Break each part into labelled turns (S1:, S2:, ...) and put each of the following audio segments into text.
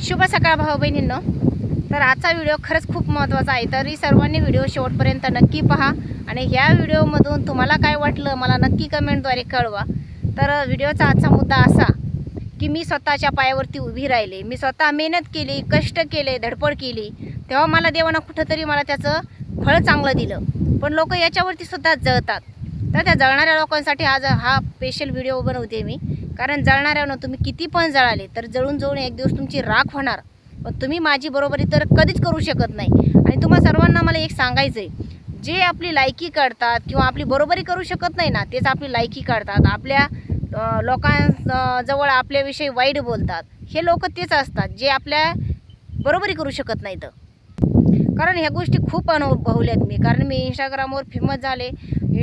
S1: शुभ सकाळ भाऊ बहिणींनो. तर आजचा व्हिडिओ खरंच खूप महत्त्वाचा आहे. तरी सर्वांनी व्हिडिओ शेवटपर्यंत नक्की पहा. आणि ह्या व्हिडिओमधून तुम्हाला काय वाटलं मला नक्की कमेंटद्वारे कळवा. तर व्हिडिओचा आजचा मुद्दा असा की मी स्वतःच्या पायावरती उभी राहिले. मी स्वतः मेहनत केली कष्ट केले धडपड केली. तेव्हा मला देवानं कुठंतरी मला त्याचं फळ चांगलं दिलं. पण लोक याच्यावरती सुद्धा जळतात. तर त्या जळणाऱ्या लोकांसाठी आज हा स्पेशल व्हिडिओ बनवते मी. कारण जळणाऱ्यानं तुम्ही किती पण जळाले तर जळून जळून एक दिवस तुमची राख होणार. पण तुम्ही माझी बरोबरी तर कधीच करू शकत नाही. आणि तुम्हा सर्वांना मला एक सांगायचं आहे जे आपली लायकी काढतात किंवा आपली बरोबरी करू शकत नाही ना तेच आपली लायकी काढतात. आपल्या लोकांजवळ आपल्याविषयी वाईट बोलतात. हे लोक तेच असतात जे आपल्या बरोबरी करू शकत नाहीत. कारण ह्या गोष्टी खूप अनुभवल्यात मी. कारण मी इंस्टाग्रामवर फेमस झाले.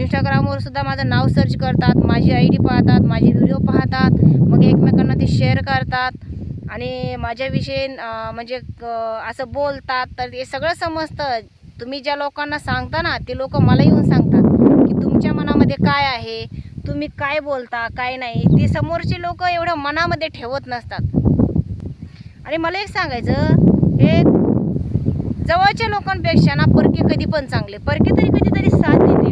S1: इंस्टाग्रामवर सुद्धा माझं नाव सर्च करतात माझी आय डी पाहतात माझे व्हिडिओ पाहतात मग एकमेकांना ते शेअर करतात. आणि माझ्याविषयी म्हणजे असं बोलतात तर हे सगळं समजतं. तुम्ही ज्या लोकांना सांगता ना ते लोक मला येऊन सांगतात की तुमच्या मनामध्ये काय आहे तुम्ही काय बोलता काय नाही. ते समोरचे लोक एवढं मनामध्ये ठेवत नसतात. आणि मला एक सांगायचं हे जवळच्या लोकांपेक्षा ना परके कधी पण चांगले. परके तरी कधीतरी साथ देते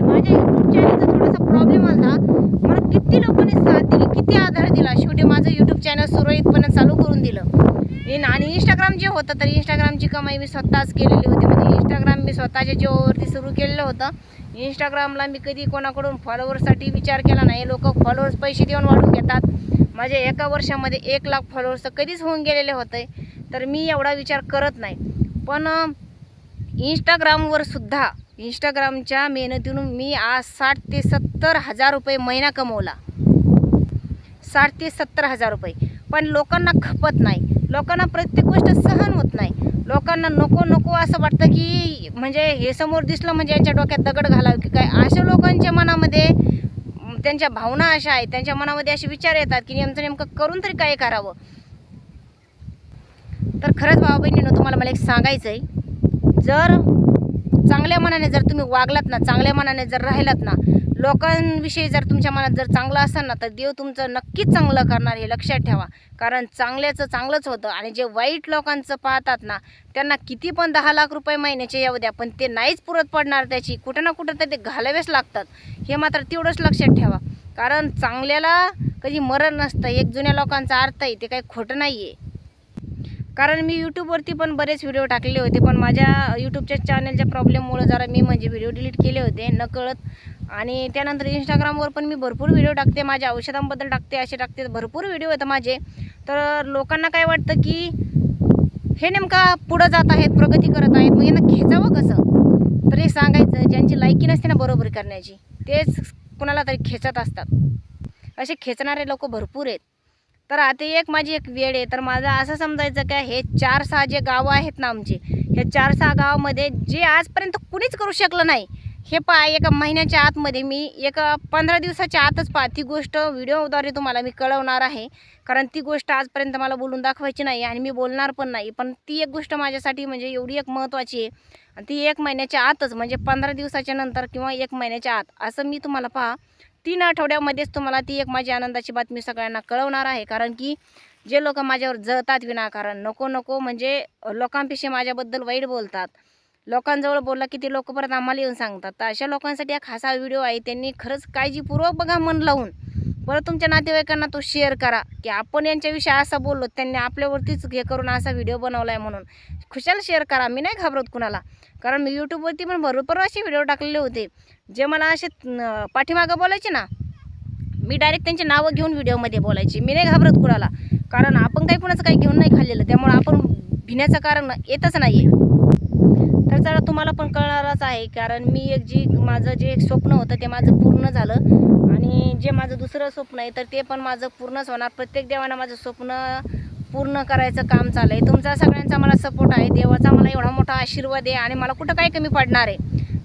S1: यूट्यूब चॅनलचा थोडासा प्रॉब्लेम आला मला किती लोकांनी साथ दिली किती आधार दिला. शेवटी माझं यूट्यूब चॅनल सुरळीतपणे चालू करून दिलं. इन आणि इंस्टाग्राम जे होतं तर इंस्टाग्रामची कमाई मी स्वतःच केलेली होती. म्हणजे इंस्टाग्राम मी स्वतःच्या जीवावरती सुरू केलेलं होतं. इंस्टाग्रामला मी कधी कोणाकडून फॉलोअर्ससाठी विचार केला नाही. लोक फॉलोअर्स पैसे देऊन वाढून घेतात. माझ्या एका वर्षामध्ये एक लाख फॉलोअर्स कधीच होऊन गेलेले होते. तर मी एवढा विचार करत नाही. पण इंस्टाग्रामवर सुद्धा इंस्टाग्रामच्या मेहनतीतून मी आज साठ ते सत्तर हजार रुपये महिना कमवला. साठ ते सत्तर हजार रुपये. पण लोकांना खपत नाही. लोकांना प्रत्येक गोष्ट सहन होत नाही. लोकांना नको नको असं वाटतं की म्हणजे हे समोर दिसलं म्हणजे यांच्या डोक्यात दगड घालावं की काय? अशा लोकांच्या मनामध्ये त्यांच्या भावना अशा आहेत. त्यांच्या मनामध्ये असे विचार येतात की नेमकं नेमकं करून तरी काय करावं? तर खरंच भावा बहिणीनं तुम्हाला मला एक सांगायचं आहे जर चांगल्या मनाने जर तुम्ही वागलात ना चांगल्या मनाने जर राहिलात ना लोकांविषयी जर तुमच्या मनात जर चांगलं असेल ना तर देव तुमचं नक्कीच चांगलं करणार हे लक्षात ठेवा. कारण चांगल्याचं चांगलंच होतं आणि जे वाईट लोकांचं पाहतात ना त्यांना किती पण दहा लाख रुपये महिन्याचे येऊ द्या पण ते नाहीच पुरत पडणार त्याची. कुठं ना कुठं तर ते घालावेच लागतात. हे मात्र तेवढंच लक्षात ठेवा. कारण चांगल्याला कधी मरण नसतं एक जुन्या लोकांचा अर्थ आहे ते काही खोटं नाही आहे कारण मी यूट्यूबवरती पण बरेच व्हिडिओ टाकलेले होते पण माझ्या यूट्यूबच्या चॅनलच्या प्रॉब्लेममुळे जरा मी म्हणजे व्हिडिओ डिलीट केले होते नकळत. आणि त्यानंतर इंस्टाग्रामवर पण मी भरपूर व्हिडिओ टाकते माझ्या औषधांबद्दल टाकते असे टाकते भरपूर व्हिडिओ आहेत माझे. तर लोकांना काय वाटतं की हे नेमका पुढं जात आहेत प्रगती करत आहेत मग यांना खेचावं कसं? तर हे सांगायचं ज्यांची लायकी नसते ना बरोबरी करण्याची तेच कुणाला तरी खेचत असतात. असे खेचणारे लोक भरपूर आहेत. तर आता एक माझी एक वेळ आहे. तर माझं असं समजायचं का हे चार सहा जे गावं आहेत ना आमचे हे चार सहा गावामध्ये जे आजपर्यंत कुणीच करू शकलं नाही हे पहा एका महिन्याच्या आतमध्ये मी एका पंधरा दिवसाच्या आतच पहा ती गोष्ट व्हिडिओद्वारे तुम्हाला मी कळवणार आहे. कारण ती गोष्ट आजपर्यंत मला बोलून दाखवायची नाही आणि मी बोलणार पण नाही. पण ती एक गोष्ट माझ्यासाठी म्हणजे एवढी एक महत्त्वाची आहे. आणि ती एक महिन्याच्या आतच म्हणजे पंधरा दिवसाच्या नंतर किंवा एक महिन्याच्या आत असं मी तुम्हाला पहा तीन आठवड्यामध्येच तुम्हाला ती एक माझी आनंदाची बातमी सगळ्यांना कळवणार आहे. कारण की जे लोक माझ्यावर जळतात विनाकारण नको नको म्हणजे लोकांपेक्षा माझ्याबद्दल वाईट बोलतात. लोकांजवळ बोलला की ते लोक परत आम्हाला येऊन सांगतात. तर अशा लोकांसाठी हा खासा व्हिडिओ आहे. त्यांनी खरंच काळजीपूर्वक बघा मन लावून. परत तुमच्या नातेवाईकांना तो शेअर करा की आपण यांच्याविषयी असं बोललो त्यांनी आपल्यावरतीच हे करून असा व्हिडिओ बनवला आहे म्हणून. खुशाल शेअर करा मी नाही घाबरत कुणाला. कारण मी यूट्यूबवरती पण भरपूर असे व्हिडिओ टाकलेले होते. जे मला असे पाठीमागं बोलायचे ना मी डायरेक्ट त्यांची नावं घेऊन व्हिडिओमध्ये बोलायची. मी नाही घाबरत कुणाला. कारण आपण काही कुणाचं काही घेऊन नाही खाल्लेलं. त्यामुळे आपण भिण्याचं कारण येतच नाही आहे तर चला तुम्हाला पण कळणारच आहे कारण मी एक जी माझं जे एक स्वप्न होतं ते माझं पूर्ण झालं. आणि जे माझं दुसरं स्वप्न आहे तर ते पण माझं पूर्णच होणार. प्रत्येक देवानं माझं स्वप्न पूर्ण करायचं काम चालू आहे तुमचा सगळ्यांचा मला सपोर्ट आहे. देवाचा मला एवढा मोठा आशीर्वाद आहे आणि मला कुठं काही कमी पडणार आहे?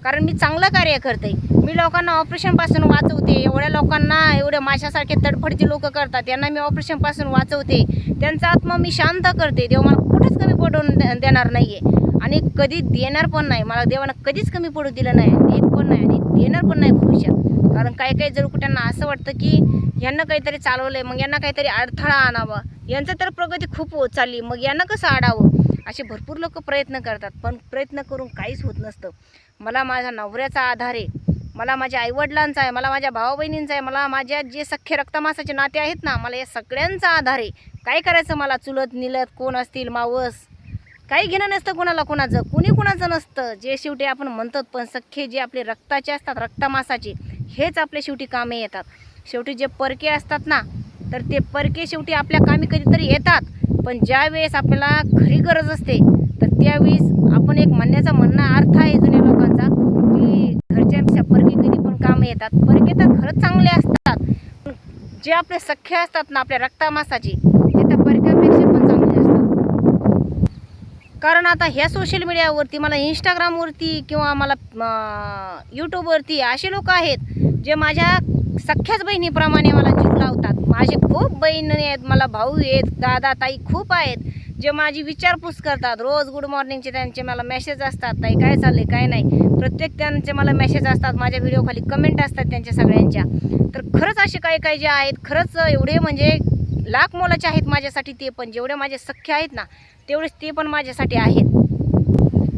S1: कारण मी चांगलं कार्य करते. मी लोकांना ऑपरेशनपासून वाचवते. एवढ्या लोकांना एवढ्या माझ्यासारखे तडफडचे लोक करतात. त्यांना मी ऑपरेशनपासून वाचवते. त्यांचा आत्मा मी शांत करते. देव मला कुठंच कमी पडून देणार नाही आहे आणि कधी देणार पण नाही. मला देवानं कधीच कमी पडू दिलं नाही देत पण नाही आणि देणार पण नाही भविष्यात. कारण काही काही जर कुठ्यांना असं वाटतं की यांना काहीतरी चालवलं आहे मग यांना काहीतरी अडथळा आणावा. यांचं तर प्रगती खूप होत चालली. मग यांना कसं आडावं? असे भरपूर लोक प्रयत्न करतात पण प्रयत्न करून काहीच होत नसतं. मला माझ्या नवऱ्याचा आधार आहे. मला माझ्या आईवडिलांचा आहे. मला माझ्या भावा बहिणींचा आहे. मला माझ्या जे सख्खे रक्तमासाचे नाते आहेत ना मला या सगळ्यांचा आधार आहे. काय करायचं मला? चुलत निलत कोण असतील? मावस. काही घेणं नसतं कोणाला कोणाचं कुणी कुणाचं नसतं. जे शेवटी आपण म्हणतो पण सख्खे जे आपले रक्ताचे असतात रक्तमासाचे हेच आपले शेवटी कामे येतात. शेवटी जे परके असतात ना तर ते परके शेवटी आपल्या कामी कधीतरी येतात. पण ज्या वेळेस आपल्याला खरी गरज असते तर त्यावेळेस आपण एक म्हणण्याचा म्हणणं अर्थ आहे जुन्या लोकांचा की घरच्यापेक्षा परके कधी पण कामे येतात. परके तर खरंच चांगले असतात. पण जे आपले सख्खे असतात ना आपल्या रक्तामासाचे ते तर परक्यापेक्षा कारण आता ह्या सोशल मीडियावरती मला इंस्टाग्रामवरती किंवा मला यूट्यूबवरती असे लोक आहेत जे माझ्या सख्याच बहिणीप्रमाणे मला जीव लावतात. माझे खूप बहिणी आहेत मला भाऊ आहेत दादा ताई खूप आहेत जे माझी विचारपूस करतात. रोज गुड मॉर्निंगचे त्यांचे मला मेसेज असतात ताई काय चालले काय नाही? प्रत्येक त्यांचे मला मेसेज असतात माझ्या व्हिडिओखाली कमेंट असतात त्यांच्या सगळ्यांच्या. तर खरंच असे काही काही जे आहेत खरंच एवढे म्हणजे लाख मोलाचे आहेत माझ्यासाठी ते पण जेवढे माझे सख्य आहेत ना तेवढेच ते पण माझ्यासाठी आहेत.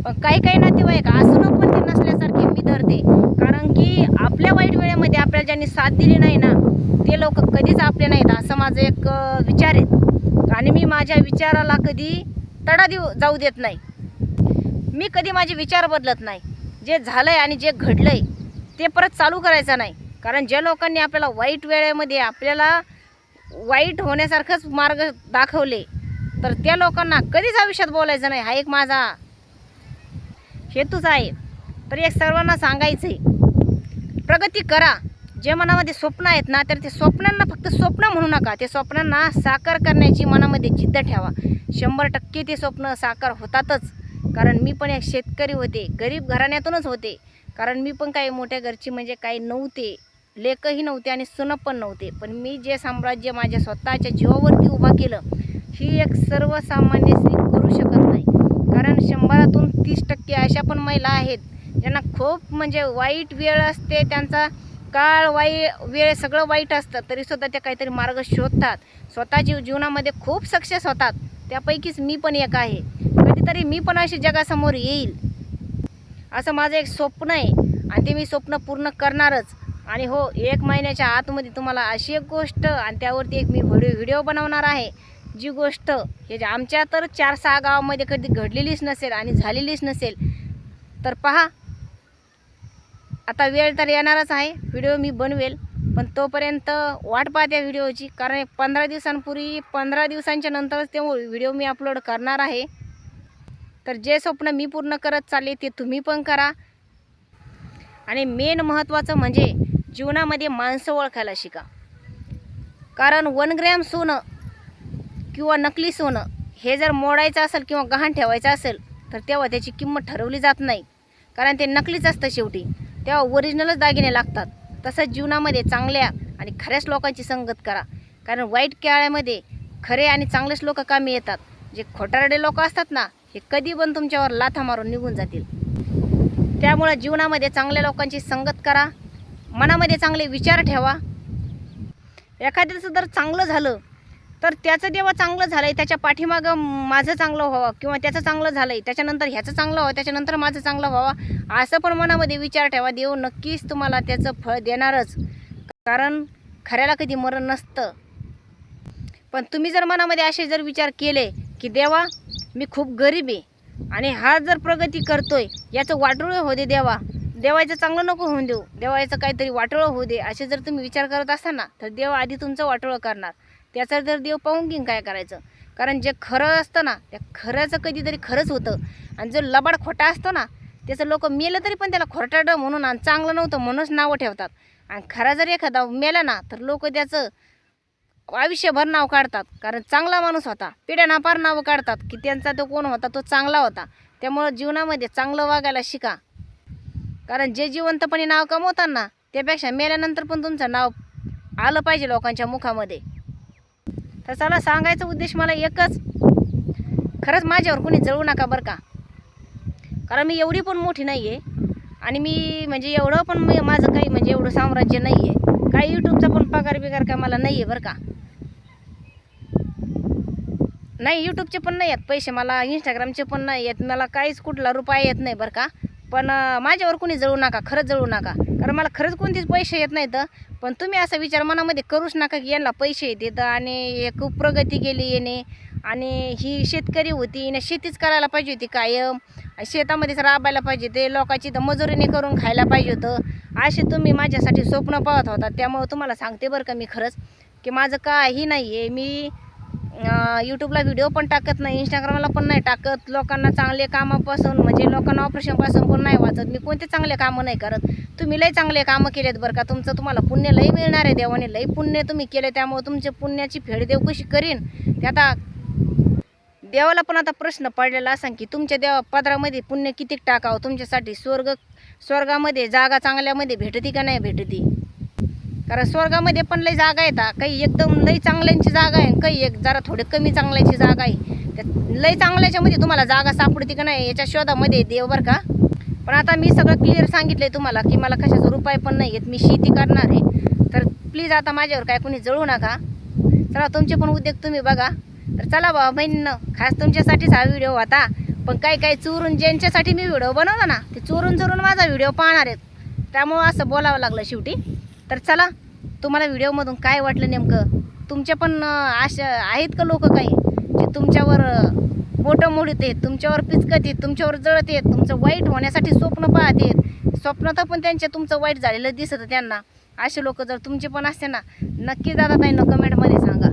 S1: पण काही काही नातेवाईक असून पण ते नसल्यासारखे मी धरते. कारण की आपल्या वाईट वेळेमध्ये आपल्याला ज्यांनी साथ दिली नाही ना ते लोक कधीच आपले नाहीत असं माझं एक विचार आहे. आणि मी माझ्या विचाराला कधी तडा देऊ जाऊ देत नाही. मी कधी माझे विचार बदलत नाही. जे झालंय आणि जे घडलं आहे ते परत चालू करायचं नाही. कारण ज्या लोकांनी आपल्याला वाईट वेळेमध्ये आपल्याला वाईट होण्यासारखंच मार्ग दाखवले तर त्या लोकांना कधीच आयुष्यात बोलायचं नाही. हा एक माझा हेतूच आहे. तर एक सर्वांना सांगायचं आहे प्रगती करा. जे मनामध्ये स्वप्न आहेत ना तर ते स्वप्नांना फक्त स्वप्न म्हणू नका. ते स्वप्नांना साकार करण्याची मनामध्ये जिद्द ठेवा. शंभर टक्के ते स्वप्न साकार होतातच. कारण मी पण एक शेतकरी होते. गरीब घराण्यातूनच होते. कारण मी पण काही मोठ्या घरची म्हणजे काही नव्हते. लेखही नव्हते आणि सुनं पण नव्हते. पण मी जे साम्राज्य माझ्या स्वतःच्या जीवावरती उभा केलं ही एक सर्वसामान्य स्त्री करू शकत नाही. कारण शंभरातून तीस टक्के अशा पण महिला आहेत ज्यांना खूप म्हणजे वाईट वेळ असते त्यांचा काळ वाई वेळ सगळं वाईट असतं तरीसुद्धा त्या काहीतरी मार्ग शोधतात. स्वतःच्या जीवनामध्ये खूप सक्सेस होतात. त्यापैकीच मी पण एक आहे. कधीतरी मी पण अशी जगासमोर येईल. असं माझं एक स्वप्न आहे. आणि ते मी स्वप्न पूर्ण करणारच. आणि हो एक महिन्याच्या आतमध्ये तुम्हाला अशी एक गोष्ट आणि त्यावरती एक मी व्हिडिओ व्हिडिओ बनवणार आहे. जी गोष्ट हे जे आमच्या तर चार सहा गावामध्ये कधी घडलेलीच नसेल आणि झालेलीच नसेल तर पहा. आता वेळ तर येणारच आहे. व्हिडिओ मी बनवेल पण तोपर्यंत वाट पाहत्या व्हिडिओची कारण पंधरा दिवसांपूर्वी पंधरा दिवसांच्या नंतरच ते व्हिडिओ मी अपलोड करणार आहे. तर जे स्वप्न मी पूर्ण करत चालले ते तुम्ही पण करा. आणि मेन महत्त्वाचं म्हणजे जीवनामध्ये माणसं ओळखायला शिका. कारण वन ग्रॅम सोनं किंवा नकली सोनं हे जर मोडायचं असेल किंवा गहाण ठेवायचं असेल तर तेव्हा त्याची किंमत ठरवली जात नाही. कारण ते नकलीच असतं शेवटी. तेव्हा ओरिजिनलच दागिने लागतात. तसंच जीवनामध्ये चांगल्या आणि खऱ्याच लोकांची संगत करा. कारण वाईट काळामध्ये खरे आणि चांगलेच लोक कामी येतात. जे खोटारडे लोक असतात ना हे कधी पण तुमच्यावर लाथा मारून निघून जातील. त्यामुळं जीवनामध्ये चांगल्या लोकांची संगत करा. मनामध्ये चांगले विचार ठेवा. एखाद्याचं जर चांगलं झालं तर त्याचं जेव्हा चांगलं झालं आहे त्याच्या पाठीमागं माझं चांगलं व्हावं किंवा त्याचं चांगलं झालं आहे त्याच्यानंतर ह्याचं चांगलं व्हावं त्याच्यानंतर माझं चांगलं व्हावं असं पण मनामध्ये विचार ठेवा. देव नक्कीच तुम्हाला त्याचं फळ देणारच. कारण खऱ्याला कधी मरण नसतं. पण तुम्ही जर मनामध्ये असे जर विचार केले की देवा मी खूप गरीब आहे आणि हा जर प्रगती करतोय याचं वाटोळं होऊ दे देवा. देवायचं चांगलं नको होऊन देऊ. देवाचं काहीतरी वाटोळं होऊ दे. असे जर तुम्ही विचार करत असाल ना तर देवा आधी तुमचं वाटोळं करणार. त्याचा जर देव पाहून घेईन काय करायचं? कारण जे खरं असतं ना त्या खऱ्याचं कधीतरी खरंच होतं. आणि जो लबाड खोटा असतो ना त्याचं लोक मेलं तरी पण त्याला खोटाडं म्हणून आणि चांगलं नव्हतं म्हणूनच नावं ठेवतात. आणि खरा जर एखादा मेला ना तर लोक त्याचं आयुष्यभर नाव काढतात. कारण चांगला माणूस होता पिढ्या नापार नावं काढतात की त्यांचा तो कोण होता तो चांगला होता. त्यामुळं जीवनामध्ये चांगलं वागायला शिका. कारण जे जिवंतपणे नाव कमवतात ना त्यापेक्षा मेल्यानंतर पण तुमचं नाव आलं पाहिजे लोकांच्या मुखामध्ये. तर चला सांगायचा उद्देश मला एकच. खरंच माझ्यावर कोणी जळू नका बरं का. कारण मी एवढी पण मोठी नाही आहे आणि मी म्हणजे एवढं पण मी माझं काही म्हणजे एवढं साम्राज्य नाही आहे काही यूट्यूबचा पण पगार बिगार काय मला नाही आहे बरं का. नाही यूट्यूबचे पण नाही आहेत पैसे मला इंस्टाग्रामचे पण नाही आहेत मला काहीच कुठला रुपया येत नाही बरं का. पण माझ्यावर कुणी जळू नका खरंच जळू नका. कारण मला खरंच कोणतेच पैसे येत नाहीत पण तुम्ही असा विचार मनामध्ये करूच नका की यांना पैसे येतात आणि हे खूप प्रगती केली येणे आणि ही शेतकरी होती हिने शेतीच करायला पाहिजे होती कायम. शेतामध्येच राबायला पाहिजे ते लोकांची तर मजुरीने करून खायला पाहिजे होतं. असे तुम्ही माझ्यासाठी स्वप्न पाहत होता त्यामुळं तुम्हाला सांगते बरं का मी खरंच की माझं काही नाही आहे मी यूट्यूबला व्हिडिओ पण टाकत नाही इंस्टाग्रामला पण नाही टाकत. लोकांना चांगले कामापासून म्हणजे लोकांना ऑपरेशनपासून पण नाही वाचत. मी कोणते चांगले कामं नाही करत? तुम्ही लई चांगले कामं केलेत बरं का. तुमचं तुम्हाला पुण्य लई मिळणार आहे देवाने. लई पुण्य तुम्ही केले त्यामुळे तुमच्या पुण्याची फेड देव कशी करीन? ते आता देवाला पण आता प्रश्न पडलेला असा की तुमच्या देवा पदरामध्ये पुण्य किती टाकावं? तुमच्यासाठी स्वर्ग स्वर्गामध्ये जागा चांगल्यामध्ये भेटती का नाही भेटती? कारण स्वर्गामध्ये पण लई जागा येतात काही एकदम लई चांगल्यांची जागा आहे आणि काही एक जरा थोडे कमी चांगल्याची जागा आहे. त्या लई चांगल्याच्यामध्ये तुम्हाला जागा सापडते का नाही याच्या शोधामध्ये देव बरं का. पण आता मी सगळं क्लिअर सांगितलं आहे तुम्हाला की मला कशाचा रुपये पण नाही आहेत मी शेती करणार आहे. तर प्लीज आता माझ्यावर काय कोणी जळू नका. चला तुमचे पण उद्योग तुम्ही बघा. तर चला बाबा बहिणीनं खास तुमच्यासाठीच हा व्हिडिओ होता. पण काही काही चोरून ज्यांच्यासाठी मी व्हिडिओ बनवला ना ते चोरून चोरून माझा व्हिडिओ पाहणार आहेत. त्यामुळं असं बोलावं लागलं शेवटी. तर चला तुम्हाला व्हिडिओमधून काय वाटलं नेमकं? तुमच्या पण अशा आहेत का लोक काही? जे तुमच्यावर मोठं बोटं मोडत आहेत तुमच्यावर पिचकत आहेत तुमच्यावर जळत आहेत तुमचं वाईट होण्यासाठी स्वप्न पाहत आहेत. स्वप्नात पण त्यांच्या तुमचं वाईट झालेलं दिसतं त्यांना. असे लोक जर तुमचे पण असते ना नक्की दादा न कमेंटमध्ये सांगा.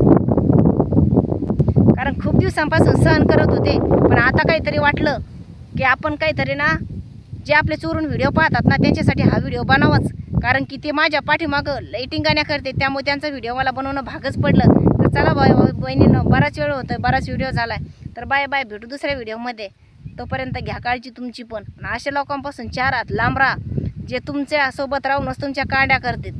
S1: कारण खूप दिवसांपासून सहन करत होते पण आता काहीतरी वाटलं की आपण काहीतरी ना जे आपले चोरून व्हिडिओ पाहतात ना त्यांच्यासाठी हा व्हिडिओ बनावाच. कारण की ते माझ्या पाठीमागं लाईटिंगाण्या करते. त्यामुळे त्यांचा व्हिडिओ मला बनवणं भागच पडलं. तर चला बाय बहिणीनं बराच वेळ होतं बराच व्हिडिओ झाला आहे तर बाय बाय भेटू दुसऱ्या व्हिडिओमध्ये तोपर्यंत घ्या काळजी तुमची पण. अशा लोकांपासून चार हात लांब राहा जे तुमच्यासोबत राहूनच तुमच्या कांड्या करतात